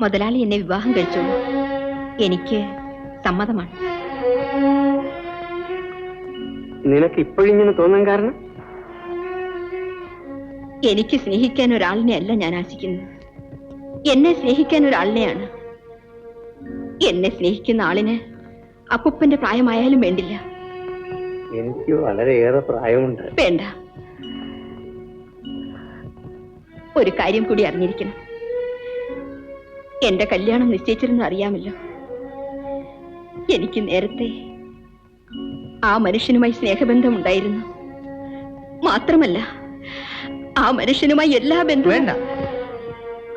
മുതലാളി എന്നെ വിവാഹം കഴിച്ചോളൂ. എനിക്ക് സമ്മതമാണ്. നിനക്ക് ഇപ്പോഴിങ്ങനെ തോന്നാൻ കാരണം? എനിക്ക് സ്നേഹിക്കാൻ ഒരാളിനെ അല്ല ഞാൻ ആശിക്കുന്നത്. എന്നെ സ്നേഹിക്കാൻ ഒരാളിനെയാണ്. എന്നെ സ്നേഹിക്കുന്ന ആളിന് അപ്പുപ്പന്റെ പ്രായമായാലും വേണ്ടില്ല. എനിക്ക് വളരെയേറെ പ്രായമുണ്ട്. വേണ്ട. ഒരു കാര്യം കൂടി അറിഞ്ഞിരിക്കണം. എന്റെ കല്യാണം നിശ്ചയിച്ചിരുന്നു അറിയാമല്ലോ. എനിക്ക് നേരത്തെ ആ മനുഷ്യനുമായി സ്നേഹബന്ധം ഉണ്ടായിരുന്നു മാത്രമല്ല ആ മനുഷ്യനുമായി എല്ലാ ബന്ധവും വേണ്ട.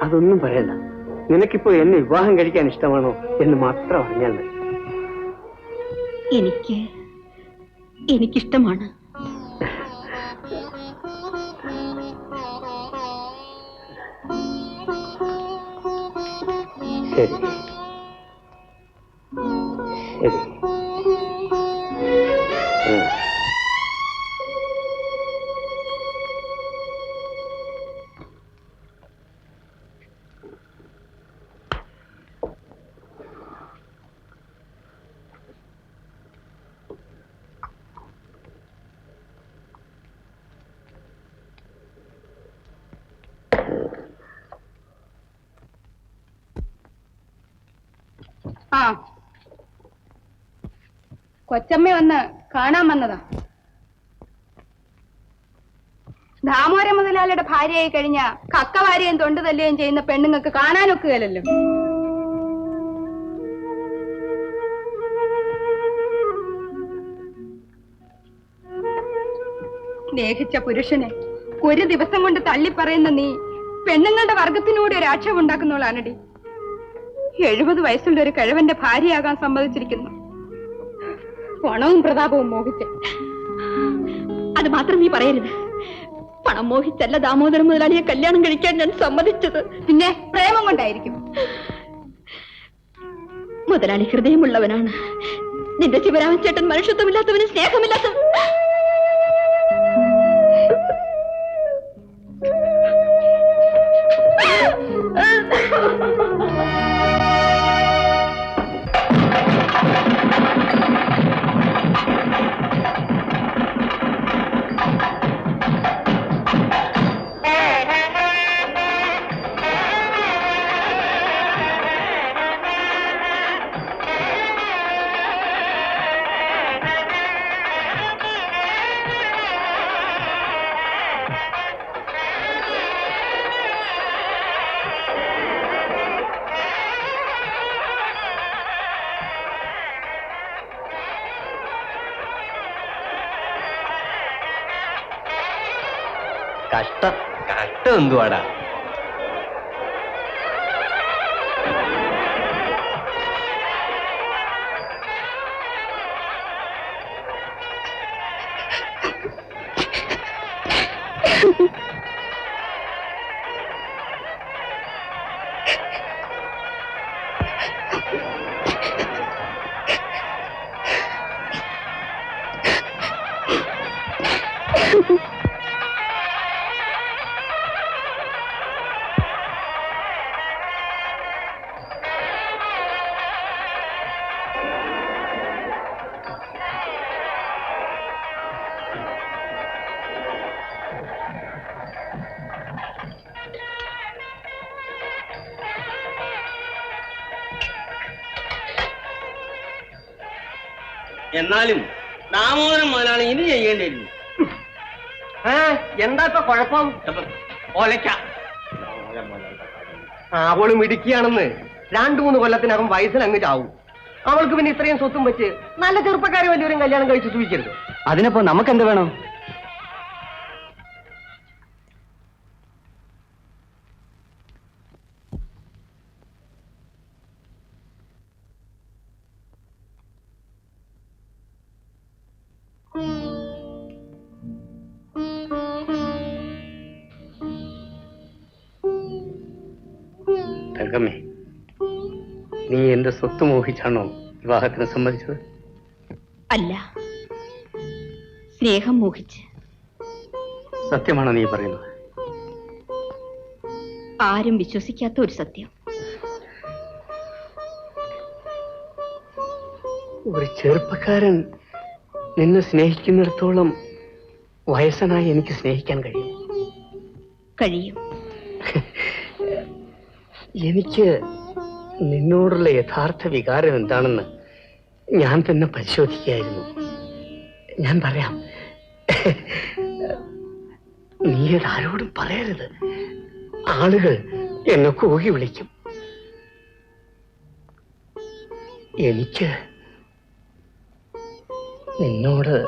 അതൊന്നും പറയണ്ട. നിനക്കിപ്പോ എന്നെ വിവാഹം കഴിക്കാൻ ഇഷ്ടമാണോ എന്ന് മാത്രം അറിഞ്ഞാൽ മതി. എനിക്ക് എനിക്കിഷ്ടമാണ്. ശരി ശരി കൊച്ചമ്മ വന്ന് കാണാൻ വന്നതാ. ദാമോര മുതലാളിയുടെ ഭാര്യയായി കഴിഞ്ഞ കക്കവാരിയും തൊണ്ടു തല്ലുകയും ചെയ്യുന്ന പെണ്ണുങ്ങൾക്ക് കാണാനൊക്കുകയല്ലോ സ്നേഹിച്ച പുരുഷനെ ഒരു ദിവസം കൊണ്ട് തള്ളിപ്പറയുന്ന നീ പെണ്ണുങ്ങളുടെ വർഗത്തിനൂടെ ഒരു ആക്ഷേപം ഉണ്ടാക്കുന്നവളാണടി. എഴുപത് വയസ്സുള്ള ഒരു കിഴവന്റെ ഭാര്യയാകാൻ സമ്മതിച്ചിരിക്കുന്നു. പണവും പ്രതാപവും മോഹിച്ച്. അത് മാത്രം നീ പറയരുത്. പണം മോഹിച്ചല്ല ദാമോദരൻ മുതലാളിയെ കല്യാണം കഴിക്കാൻ ഞാൻ സമ്മതിച്ചത്. പിന്നെ പ്രേമം കൊണ്ടായിരിക്കും. മുതലാളി ഹൃദയമുള്ളവനാണ്. നിന്റെ ശിവരാമൻ ചേട്ടൻ മനുഷ്യത്വമില്ലാത്തവന് സ്നേഹമില്ലാത്ത കഷ്ടം. കഷ്ടം എന്തുവാടാ? എന്നാലും ദാമോദരൻ മോനാണ് ഇനി ചെയ്യേണ്ടിയിരുന്നു എന്താ ഇപ്പൊ കുഴപ്പം? ഒലയ്ക്ക അവൾ മിടുക്കിയാണെന്ന് രണ്ടു മൂന്ന് കൊല്ലത്തിനകം വയസ്സിൽ അങ്ങ് ചാവും. അവൾക്ക് പിന്നെ ഇത്രയും സ്വത്തും വെച്ച് നല്ല ചെറുപ്പക്കാരെ വലിയൊരു കല്യാണം കഴിച്ച് സൂചിക്കരുത് അതിനപ്പോ നമുക്ക് എന്ത് വേണം? എന്റെ സ്വത്ത് മോഹിച്ചാണോ വിവാഹത്തിന് സമ്മതിച്ചത്? അല്ല. സ്നേഹം മോഹിച്ച്. സത്യമാണോ നീ പറയുന്നത്? ആരും വിശ്വസിക്കാത്ത ഒരു സത്യം. ഒരു ചെറുപ്പക്കാരൻ നിന്നെ സ്നേഹിക്കുന്നിടത്തോളം വയസ്സനായി എനിക്ക് സ്നേഹിക്കാൻ കഴിയും. കഴിയും. എനിക്ക് നിന്നോടുള്ള യഥാർത്ഥ വികാരം എന്താണെന്ന് ഞാൻ തന്നെ പരിശോധിക്കുകയായിരുന്നു. ഞാൻ പറയാം നീ അത് ആരോടും പറയരുത്. ആളുകൾ എന്നെ കൂകി വിളിക്കും. എനിക്ക് നിന്നോട്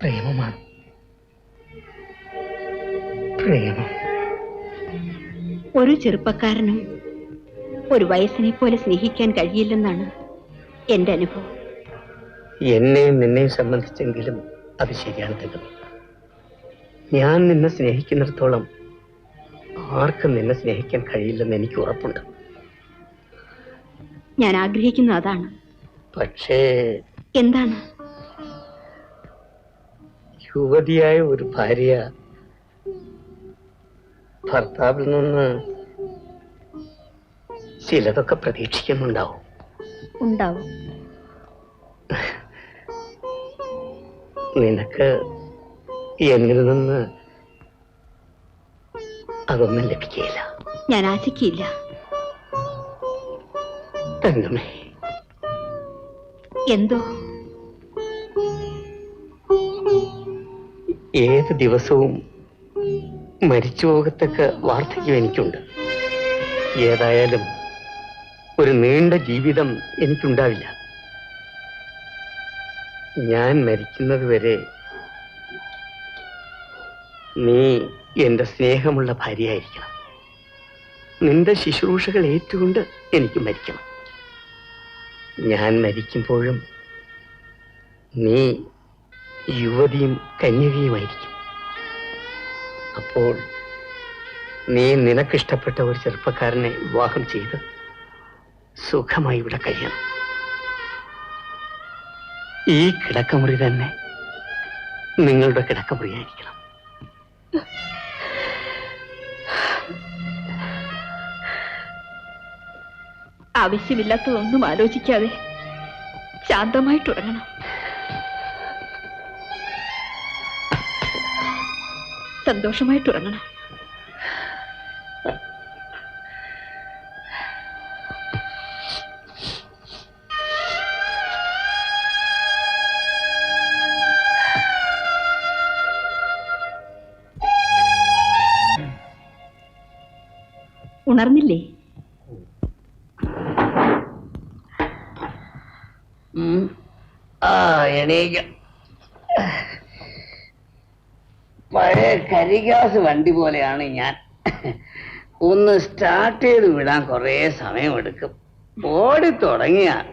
പ്രേമമാണ്. പ്രേമം. ഒരു ചെറുപ്പക്കാരനും ഒരു വയസ്സിനെ പോലെ സ്നേഹിക്കാൻ കഴിയില്ലെന്നാണ് എന്റെ അനുഭവം. എന്നെയും നിന്നെയും സംബന്ധിച്ചെങ്കിലും അത് ശരിയാണ് തകർന്നു ഞാൻ നിന്നെ സ്നേഹിക്കുന്നിടത്തോളം ആർക്കും നിന്നെ സ്നേഹിക്കാൻ കഴിയില്ലെന്ന് എനിക്ക് ഉറപ്പുണ്ട്. ഞാൻ ആഗ്രഹിക്കുന്നത് അതാണ്. പക്ഷേ എന്താണ്? യുവതിയായ ഒരു ഭാര്യ ഭർത്താവിൽ നിന്ന് ചിലതൊക്കെ പ്രതീക്ഷിക്കുന്നുണ്ടാവും. ഉണ്ടാവും. നിനക്ക് എന്നിൽ നിന്ന് അതൊന്നും ലഭിക്കുകയില്ല. ഞാൻ ആശിക്കില്ല തങ്കമേ എന്തോ? ഏത് ദിവസവും മരിച്ചു പോകത്തക്ക വാർദ്ധക്യം എനിക്കുണ്ട്. ഏതായാലും ഒരു നീണ്ട ജീവിതം എനിക്കുണ്ടാവില്ല. ഞാൻ മരിക്കുന്നത് വരെ നീ എന്റെ സ്നേഹമുള്ള ഭാര്യയായിരിക്കണം. നിന്റെ ശുശ്രൂഷകൾ ഏറ്റുകൊണ്ട് എനിക്ക് മരിക്കണം. ഞാൻ മരിക്കുമ്പോഴും നീ യുവതിയും കന്യകയുമായിരിക്കും. അപ്പോൾ നീ നിനക്കിഷ്ടപ്പെട്ട ഒരു ചെറുപ്പക്കാരനെ വിവാഹം ചെയ്ത് സുഖമായി ഇവിടെ കഴിയണം. ഈ കിടക്കമുറി തന്നെ നിങ്ങളുടെ കിടക്കമുറിയായിരിക്കണം. ആവശ്യമില്ലാത്തതൊന്നും ആലോചിക്കാതെ ശാന്തമായിട്ടുറങ്ങണം സന്തോഷമായിട്ടുറങ്ങണം ഉണർന്നില്ലേ? ആ എണീക്ക. പഴയ കരിഗ്യാസ് വണ്ടി പോലെയാണ് ഞാൻ. ഒന്ന് സ്റ്റാർട്ട് ചെയ്ത് വിടാൻ കുറേ സമയമെടുക്കും. ഓടി തുടങ്ങിയ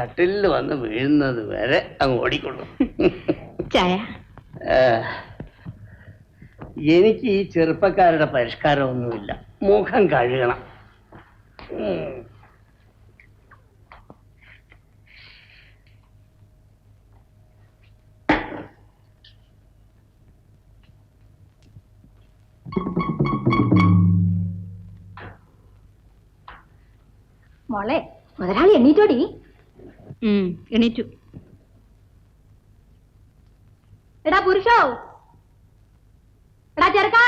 കട്ടിലിൽ വന്ന് വീഴുന്നത് വരെ അങ്ങ് ഓടിക്കൊള്ളും. ചായ. എനിക്ക് ഈ ചെറുപ്പക്കാരുടെ പരിഷ്കാരമൊന്നുമില്ല. മുഖം കഴുകണം. മോളെ മുതലാളി എണ്ണീറ്റോടി ഉം, എണീറ്റു. എടാ പുരുഷോ. എടാ ചെറുക്ക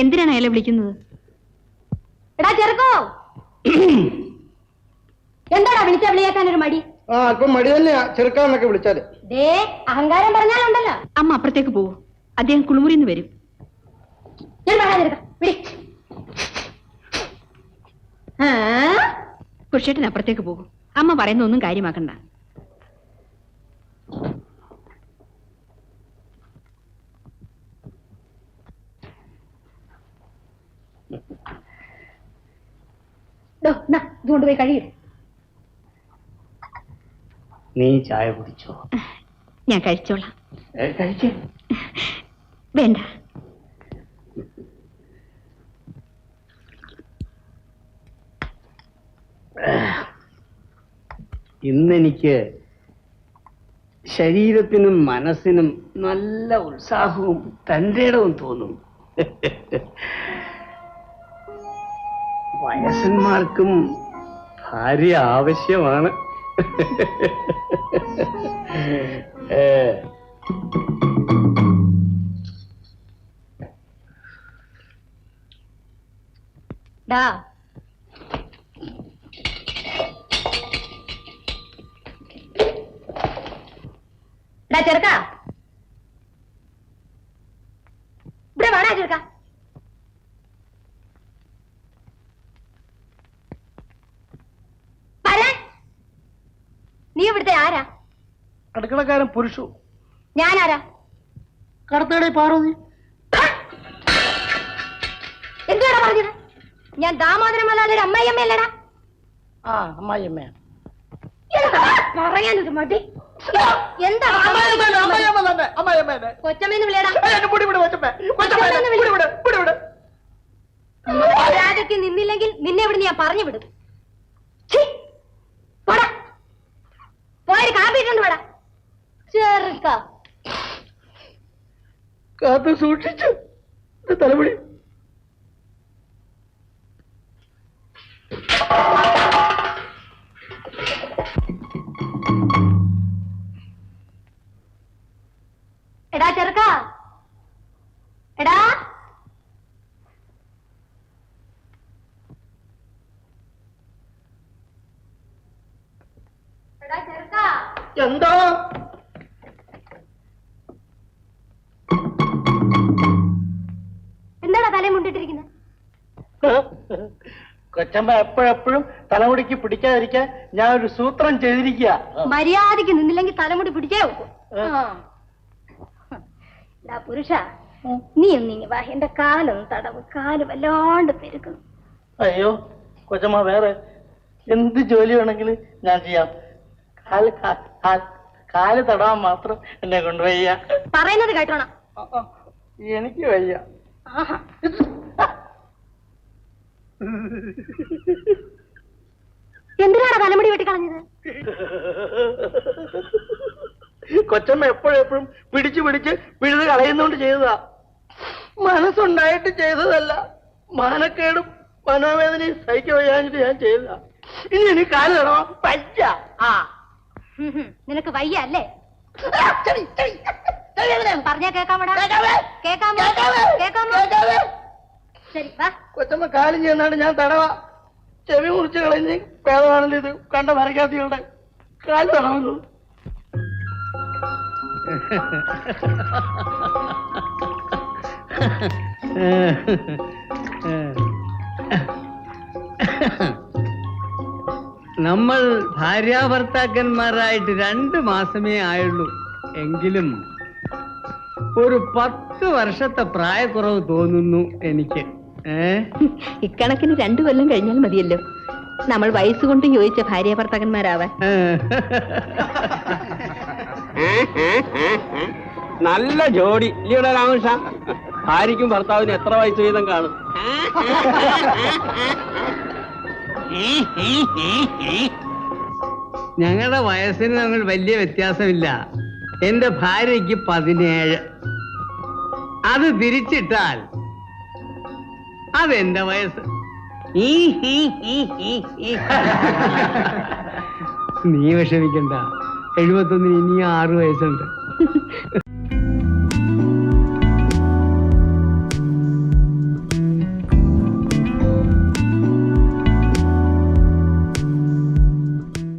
എന്തിനാണ് അയാളെ വിളിക്കുന്നത്? എടാ ചെറുക്കോ. എന്താടാ വിളിച്ച വിളിയേക്കാൻ ഒരു മടി? ആ അല്പം മടി തന്നെയാ. ചെറുക്കാന്നൊക്കെ വിളിച്ചാൽ. ദേ അഹങ്കാരം പറഞ്ഞാലുണ്ടല്ലോ. അമ്മ അപ്പുറത്തേക്ക് പോവൂ. അദ്ദേഹം കുളിമുറിന്ന് വരും. ഞാൻ പറയാ ചെറുക്ക. വിളി? കുഷേട്ടൻ അപ്പുറത്തേക്ക് പോകും. അമ്മ പറയുന്ന ഒന്നും കാര്യമാക്കണ്ട ദോ, നാ, ഇത് കൊണ്ടുപോയി കഴിയും. നീ ചായ കുടിച്ചോ? ഞാൻ കഴിച്ചോളാം. കഴിച്ചേ. വേണ്ട. ഇന്നെനിക്ക് ശരീരത്തിനും മനസ്സിനും നല്ല ഉത്സാഹവും തന്റെ ഇടവും തോന്നും. വയസ്സന്മാർക്കും ഭാര്യ ആവശ്യമാണ്. ആരാ? അടുക്കളക്കാരൻ പുരുഷു. ഞാനാരാ? കടത്തേടെ പാർവതി എന്തുവാടാ പറഞ്ഞത്? ഞാൻ ദാമോദര ആ അമ്മായിയമ്മ പറയാനൊരു മടി എന്താ അമ്മായിയമ്മ കൊച്ചമ്മേന്ന് വിളിയടാ. വിട് നിന്നില്ലെങ്കിൽ നിന്നെ ഇവിടെ ഞാൻ പറഞ്ഞു വിടും. പോയൊരു കാപ്പിട്ടുണ്ട് വേടാ ചെറുക്ക. കാത്തു സൂക്ഷിച്ചു. തലമുടി. എടാ ചെറുക്ക എടാ എടാ ചെറുക്ക എന്താ എന്താടാ തലയും മുണ്ടിട്ടിരിക്കുന്നത് കൊച്ചമ്മ എപ്പോഴെപ്പോഴും തലമുടിക്ക് പിടിക്കാതിരിക്കാൻ ഞാൻ ഒരു സൂത്രം ചെയ്തിരിക്കുക മര്യാദയ്ക്ക് നിന്നില്ലെങ്കിൽ തലമുടി പിടിച്ചേ പുരുഷ നീ ഒന്നിങ്ങി വാ. എന്റെ കാലൊന്ന് തടവ്. കാൽ വല്ലാണ്ട് പെരുക്കുന്നു അയ്യോ കൊച്ചമ്മ വേറെ എന്ത് ജോലി വേണമെങ്കിലും ഞാൻ ചെയ്യാം. കാൽ തടാൻ മാത്രം എന്നെ കൊണ്ടുവയ്യ. പറയുന്നത് കേട്ടോണം. എനിക്ക് വയ്യ. എന്തിനാണ് തലമുടി വെട്ടിക്കളഞ്ഞത് കൊച്ചമ്മ എപ്പോഴെപ്പോഴും പിടിച്ചു പിടിച്ച് പിഴുത് കളയുന്നോണ്ട് ചെയ്തതാ. മനസ്സുണ്ടായിട്ട് ചെയ്തതല്ല. മാനക്കേടും മനോവേദനയും സഹിக்க വയ്യാഞ്ഞിട്ട് ഞാൻ ചെയ്തതാ. ഇനി എനിക്ക് കാൽ പറ്റ ആ. നിനക്ക് വയ്യ അല്ലേ? പറഞ്ഞാ കേക്കാമോടാ? കേക്കാമോ? കേക്കാമോ? ശരി വാ. കൊച്ചമ്മ കാലും ചെയ്യുന്നാണ് ഞാൻ തടവാ. ചെവി മുറിച്ച് കളഞ്ഞ് പേദമാണല്ലോ ഇത്. കണ്ട മരക്കാത്തികളുടെ കാൽ തടവുന്നു നമ്മൾ ഭാര്യാഭർത്താക്കന്മാരായിട്ട് രണ്ട് മാസമേ ആയുള്ളൂ. എങ്കിലും ഒരു പത്ത് വർഷത്തെ പ്രായക്കുറവ് തോന്നുന്നു എനിക്ക്. ഏ? ഇക്കണക്കിന് രണ്ടു കൊല്ലം കഴിഞ്ഞാൽ മതിയല്ലോ. നമ്മൾ വയസ്സുകൊണ്ട് ചോദിച്ച ഭാര്യ ഭർത്താക്കന്മാരാവാൻ നല്ല ജോഡി. ഇല്ലയുടെ രാമകൃഷ്ണ? ഭാര്യയ്ക്കും ഭർത്താവിനും എത്ര വയസ്സ് വീതം കാണും? ഞങ്ങളുടെ വയസ്സിന് തമ്മിൽ വലിയ വ്യത്യാസമില്ല. എന്റെ ഭാര്യയ്ക്ക് പതിനേഴ്. അത് തിരിച്ചിട്ടാൽ അതെന്റെ വയസ്സ്. നീ വിഷമിക്കണ്ട. എഴുപത്തൊന്നിന് ഇനിയും ആറു വയസ്സുണ്ട്.